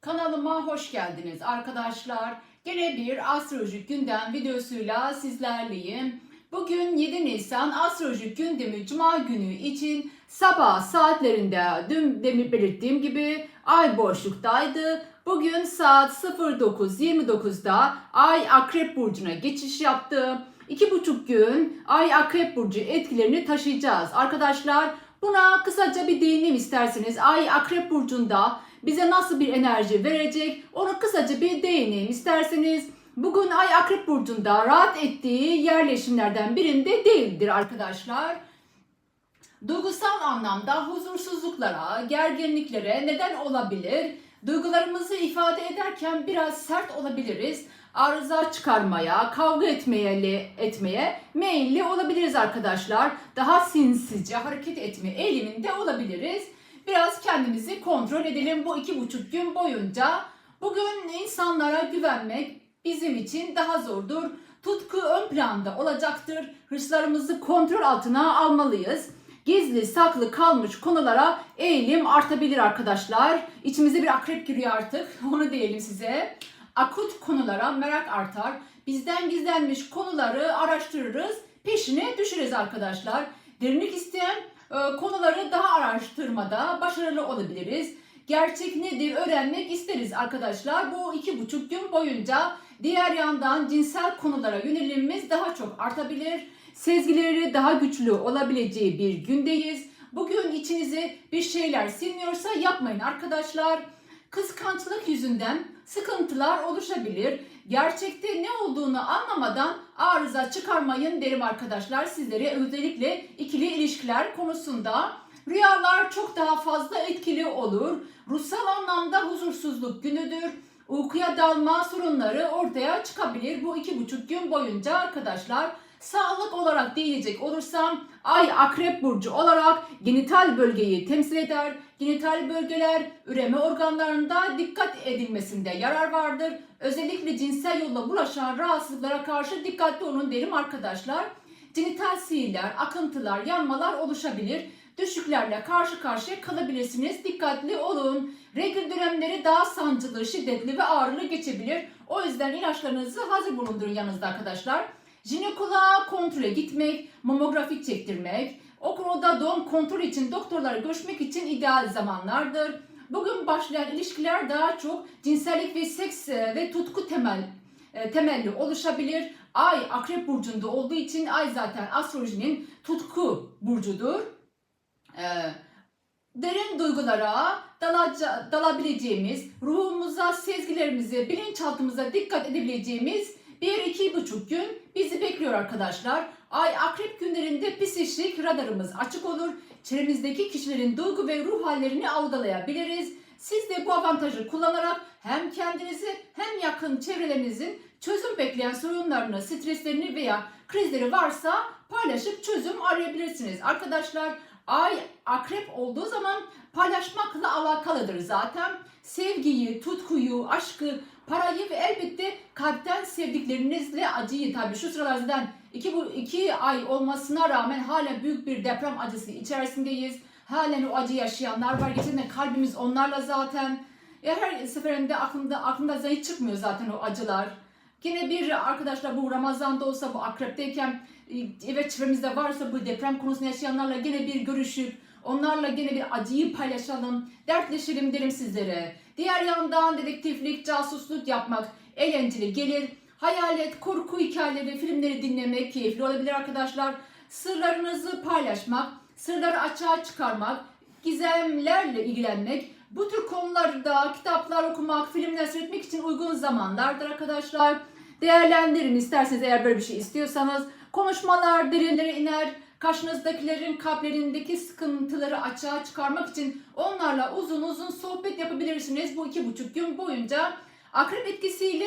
Kanalıma hoş geldiniz arkadaşlar. Gene bir astrolojik gündem videosuyla sizlerleyim. Bugün 7 Nisan astrolojik gündemi Cuma günü için sabah saatlerinde dün demin belirttiğim gibi ay boşluktaydı. Bugün saat 09.29'da ay Akrep Burcu'na geçiş yaptı. İki buçuk gün ay Akrep Burcu etkilerini taşıyacağız. Arkadaşlar buna kısaca bir değineyim isterseniz. Ay Akrep Burcu'nda bize nasıl bir enerji verecek onu kısaca bir değineyim isterseniz. Bugün Ay Akrep Burcu'nda rahat ettiği yerleşimlerden birinde değildir arkadaşlar. Duygusal anlamda huzursuzluklara, gerginliklere neden olabilir. Duygularımızı ifade ederken biraz sert olabiliriz. Arıza çıkarmaya, kavga etmeye, etmeye meyilli olabiliriz arkadaşlar. Daha sinsizce hareket etme eğiliminde olabiliriz. Biraz kendimizi kontrol edelim bu iki buçuk gün boyunca. Bugün insanlara güvenmek bizim için daha zordur. Tutku ön planda olacaktır. Hırslarımızı kontrol altına almalıyız. Gizli saklı kalmış konulara eğilim artabilir arkadaşlar. İçimize bir akrep giriyor artık. Onu diyelim size. Akut konulara merak artar. Bizden gizlenmiş konuları araştırırız. Peşine düşeriz arkadaşlar. Derinlik isteyen konuları daha araştırmada başarılı olabiliriz. Gerçek nedir öğrenmek isteriz arkadaşlar. Bu iki buçuk gün boyunca diğer yandan cinsel konulara yönelimimiz daha çok artabilir. Sezgileri daha güçlü olabileceği bir gündeyiz. Bugün içinize bir şeyler sinmiyorsa yapmayın arkadaşlar. Kıskançlık yüzünden sıkıntılar oluşabilir. Gerçekte ne olduğunu anlamadan arıza çıkarmayın derim arkadaşlar sizlere özellikle ikili ilişkiler konusunda. Rüyalar çok daha fazla etkili olur. Ruhsal anlamda huzursuzluk günüdür. Uykuya dalma sorunları ortaya çıkabilir bu iki buçuk gün boyunca arkadaşlar. Sağlık olarak değinecek olursam Ay Akrep Burcu olarak genital bölgeyi temsil eder. Genital bölgeler üreme organlarında dikkat edilmesinde yarar vardır. Özellikle cinsel yolla bulaşan rahatsızlıklara karşı dikkatli olun derim arkadaşlar. Genital sihirler, akıntılar, yanmalar oluşabilir. Düşüklerle karşı karşıya kalabilirsiniz. Dikkatli olun. Regl dönemleri daha sancılı, şiddetli ve ağrılı geçebilir. O yüzden ilaçlarınızı hazır bulundurun yanınızda arkadaşlar. Jinekoloğa kontrole gitmek, mamografi çektirmek, o konuda doğum kontrol için doktorlara görüşmek için ideal zamanlardır. Bugün başlayan ilişkiler daha çok cinsellik ve seks e, ve tutku temel e, temelli oluşabilir. Ay akrep burcunda olduğu için ay zaten astrolojinin tutku burcudur. E, derin duygulara dalaca, dalabileceğimiz, ruhumuza, sezgilerimize, bilinçaltımıza dikkat edebileceğimiz bir iki buçuk gün bizi bekliyor arkadaşlar. Ay akrep günlerinde psişik radarımız açık olur. Çevremizdeki kişilerin duygu ve ruh hallerini algılayabiliriz. Siz de bu avantajı kullanarak hem kendinizi hem yakın çevrelerinizin çözüm bekleyen sorunlarını, streslerini veya krizleri varsa paylaşıp çözüm arayabilirsiniz. Arkadaşlar ay akrep olduğu zaman paylaşmakla alakalıdır zaten. Sevgiyi, tutkuyu, aşkı, parayı ve elbette kalpten sevdiklerinizle acıyı tabii şu sıralar zaten iki, bu, iki ay olmasına rağmen hala büyük bir deprem acısı içerisindeyiz. Halen o acı yaşayanlar var. Gerçekten kalbimiz onlarla zaten. Ya her seferinde aklımda aklımda zayıf çıkmıyor zaten o acılar. Yine bir arkadaşlar bu Ramazan'da olsa bu akrepteyken evet çevremizde varsa bu deprem konusunda yaşayanlarla yine bir görüşüp onlarla yine bir acıyı paylaşalım, dertleşelim derim sizlere. Diğer yandan dedektiflik, casusluk yapmak eğlenceli gelir. Hayalet, korku hikayeleri, filmleri dinlemek keyifli olabilir arkadaşlar. Sırlarınızı paylaşmak, sırları açığa çıkarmak, gizemlerle ilgilenmek, bu tür konularda kitaplar okumak, filmler seyretmek için uygun zamanlardır arkadaşlar. Değerlendirin isterseniz eğer böyle bir şey istiyorsanız. Konuşmalar derinlere iner. Karşınızdakilerin kalplerindeki sıkıntıları açığa çıkarmak için onlarla uzun uzun sohbet yapabilirsiniz bu iki buçuk gün boyunca. Akrep etkisiyle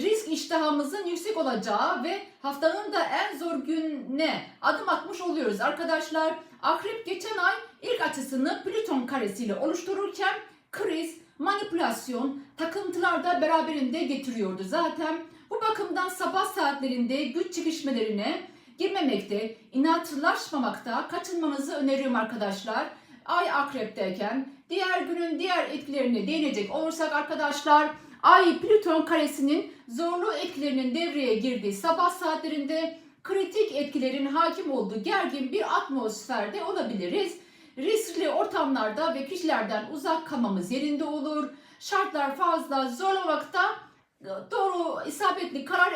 risk iştahımızın yüksek olacağı ve haftanın da en zor gününe adım atmış oluyoruz arkadaşlar. Akrep geçen ay ilk açısını Plüton karesiyle oluştururken kriz, manipülasyon, takıntılar da beraberinde getiriyordu zaten. Bu bakımdan sabah saatlerinde güç çekişmelerine girmemekte, inatlaşmamakta kaçınmanızı öneriyorum arkadaşlar. Ay akrepteyken diğer günün diğer etkilerine değinecek olursak arkadaşlar Ay Plüton karesinin zorlu etkilerinin devreye girdiği sabah saatlerinde kritik etkilerin hakim olduğu gergin bir atmosferde olabiliriz. Riskli ortamlarda ve kişilerden uzak kalmamız yerinde olur. Şartlar fazla zorlamakta doğru isabetli karar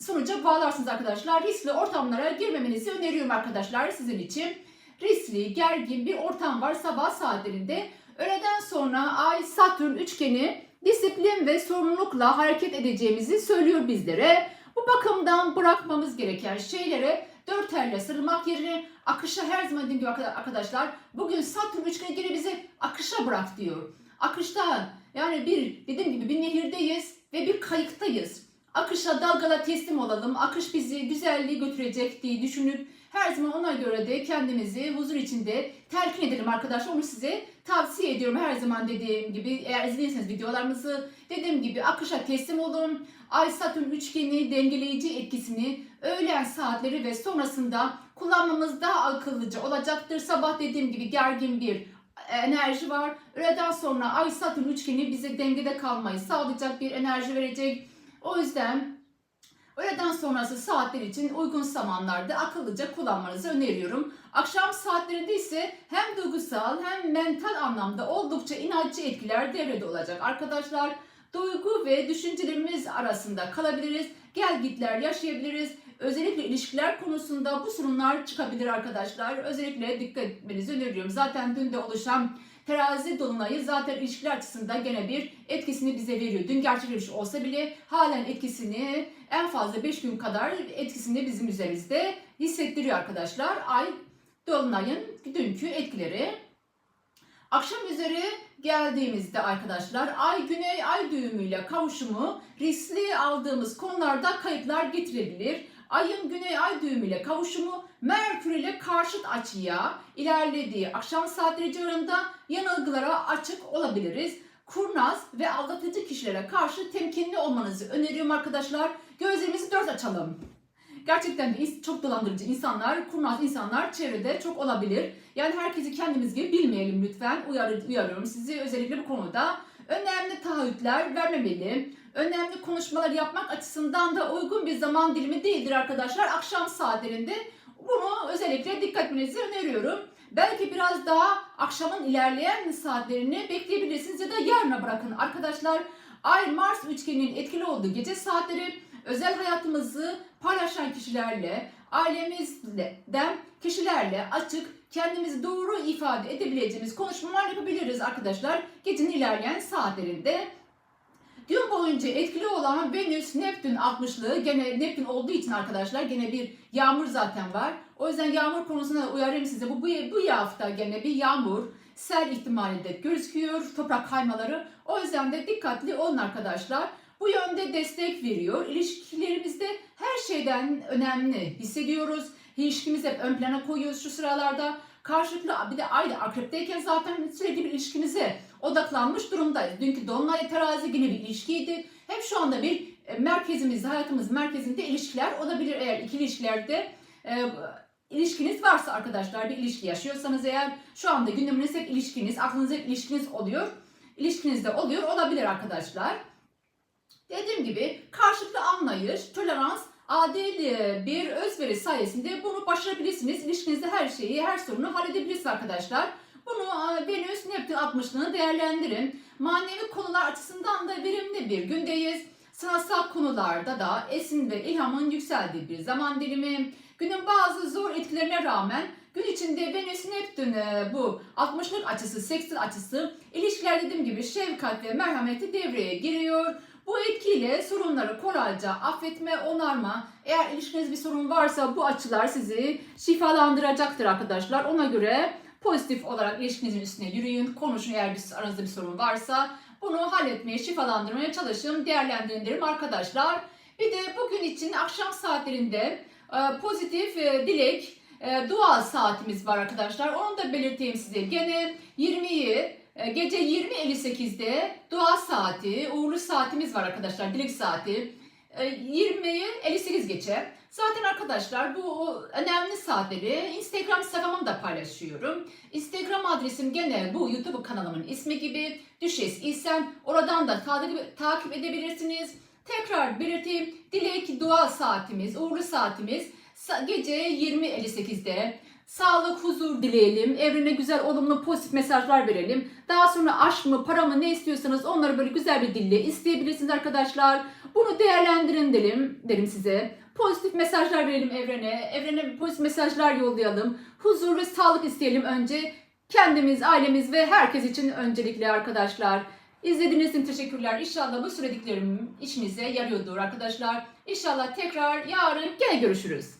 sonuca bağlarsınız arkadaşlar. Riskli ortamlara girmemenizi öneriyorum arkadaşlar sizin için. Riskli, gergin bir ortam var sabah saatlerinde. Öğleden sonra Ay Satürn üçgeni disiplin ve sorumlulukla hareket edeceğimizi söylüyor bizlere. Bu bakımdan bırakmamız gereken şeylere dört elle sarılmak yerine akışa her zaman dediğim gibi arkadaşlar bugün Satürn üçgeni gene bizi akışa bırak diyor. Akışta yani bir dediğim gibi bir nehirdeyiz ve bir kayıktayız. Akışa dalgala teslim olalım. Akış bizi güzelliğe götürecek diye düşünüp her zaman ona göre de kendimizi huzur içinde telkin edelim arkadaşlar. Onu size tavsiye ediyorum her zaman dediğim gibi. Eğer izlediyseniz videolarımızı dediğim gibi akışa teslim olun. Ay Satürn üçgeni dengeleyici etkisini öğlen saatleri ve sonrasında kullanmamız daha akıllıca olacaktır. Sabah dediğim gibi gergin bir enerji var. Öğleden sonra Ay Satürn üçgeni bize dengede kalmayı sağlayacak bir enerji verecek. O yüzden öğleden sonrası saatler için uygun zamanlarda akıllıca kullanmanızı öneriyorum. Akşam saatlerinde ise hem duygusal hem mental anlamda oldukça inatçı etkiler devrede olacak. Arkadaşlar duygu ve düşüncelerimiz arasında kalabiliriz. Gel gitler yaşayabiliriz. Özellikle ilişkiler konusunda bu sorunlar çıkabilir arkadaşlar. Özellikle dikkat etmenizi öneriyorum. Zaten dün de oluşan terazi dolunayı zaten ilişkiler açısından gene bir etkisini bize veriyor. Dün gerçekleşmiş olsa bile halen etkisini en fazla 5 gün kadar etkisini bizim üzerimizde hissettiriyor arkadaşlar. Ay dolunayın dünkü etkileri. Akşam üzeri geldiğimizde arkadaşlar ay güney ay düğümüyle kavuşumu riskli aldığımız konularda kayıplar getirebilir. Ayın güney ay düğümüyle kavuşumu Merkür ile karşıt açıya ilerlediği akşam saatleri civarında yanılgılara açık olabiliriz. Kurnaz ve aldatıcı kişilere karşı temkinli olmanızı öneriyorum arkadaşlar. Gözlerimizi dört açalım. Gerçekten de çok dolandırıcı insanlar, kurnaz insanlar çevrede çok olabilir. Yani herkesi kendimiz gibi bilmeyelim lütfen. Uyarı, uyarıyorum sizi özellikle bu konuda. Önemli taahhütler vermemeli. Önemli konuşmalar yapmak açısından da uygun bir zaman dilimi değildir arkadaşlar. Akşam saatlerinde bunu özellikle dikkat etmenizi öneriyorum. Belki biraz daha akşamın ilerleyen saatlerini bekleyebilirsiniz ya da yarına bırakın arkadaşlar. Ay Mars üçgeninin etkili olduğu gece saatleri özel hayatımızı paylaşan kişilerle, ailemizden kişilerle açık, kendimizi doğru ifade edebileceğimiz konuşmalar yapabiliriz arkadaşlar. Gecenin ilerleyen saatlerinde. Gün boyunca etkili olan Venüs Neptün 60'lığı gene Neptün olduğu için arkadaşlar gene bir yağmur zaten var. O yüzden yağmur konusunda uyarayım size. Bu, bu, bu hafta gene bir yağmur, sel ihtimali de gözüküyor, toprak kaymaları. O yüzden de dikkatli olun arkadaşlar. Bu yönde destek veriyor. İlişkilerimizde her şeyden önemli hissediyoruz. İlişkimizi hep ön plana koyuyoruz şu sıralarda. Karşılıklı bir de ayda akrepteyken zaten sürekli bir ilişkimize odaklanmış durumdayız. Dünkü Dolunay terazi yine bir ilişkiydi. Hep şu anda bir e, merkezimiz, hayatımız merkezinde ilişkiler olabilir. Eğer ikili ilişkilerde e, ilişkiniz varsa arkadaşlar bir ilişki yaşıyorsanız eğer şu anda gündeminiz hep ilişkiniz, aklınızda hep ilişkiniz oluyor. İlişkinizde oluyor olabilir arkadaşlar. Dediğim gibi karşılıklı anlayış, tolerans, adil bir özveri sayesinde bunu başarabilirsiniz. İlişkinizde her şeyi, her sorunu halledebilirsiniz arkadaşlar. Bunu Venüs Neptün 60'lığını değerlendirin. Manevi konular açısından da verimli bir gündeyiz. Sanatsal konularda da esin ve ilhamın yükseldiği bir zaman dilimi. Günün bazı zor etkilerine rağmen gün içinde Venüs Neptün e, bu 60'lık açısı, seksil açısı ilişkiler dediğim gibi şefkat ve merhameti devreye giriyor. Bu etkiyle sorunları kolayca affetme, onarma. Eğer ilişkinizde bir sorun varsa bu açılar sizi şifalandıracaktır arkadaşlar. Ona göre pozitif olarak ilişkinizin üstüne yürüyün, konuşun eğer bir, aranızda bir sorun varsa. Bunu halletmeye, şifalandırmaya çalışın, değerlendirin derim arkadaşlar. Bir de bugün için akşam saatlerinde e, pozitif e, dilek, e, dua saatimiz var arkadaşlar. Onu da belirteyim size. Gene 20'yi e, gece 20.58'de dua saati, uğurlu saatimiz var arkadaşlar, dilek saati. E, 20'yi 58 geçe. Zaten arkadaşlar bu önemli saatleri Instagram sayfamda da paylaşıyorum. Instagram adresim gene bu YouTube kanalımın ismi gibi. Düşes İsen. Oradan da takip, edebilirsiniz. Tekrar belirteyim. Dilek dua saatimiz, uğurlu saatimiz sa- gece 20.58'de. Sağlık, huzur dileyelim. Evrene güzel, olumlu, pozitif mesajlar verelim. Daha sonra aşk mı, para mı ne istiyorsanız onları böyle güzel bir dille isteyebilirsiniz arkadaşlar. Bunu değerlendirin derim, derim size. Pozitif mesajlar verelim evrene. Evrene pozitif mesajlar yollayalım. Huzur ve sağlık isteyelim önce. Kendimiz, ailemiz ve herkes için öncelikle arkadaşlar. İzlediğiniz için teşekkürler. İnşallah bu söylediklerim işinize yarıyordur arkadaşlar. İnşallah tekrar yarın gene görüşürüz.